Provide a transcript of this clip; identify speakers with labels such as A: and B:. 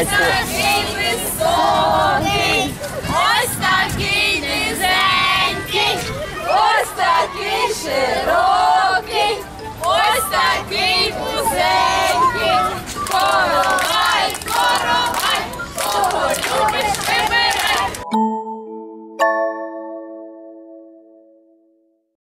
A: Ось такий високий, ось такий низенький, ось такий широкий.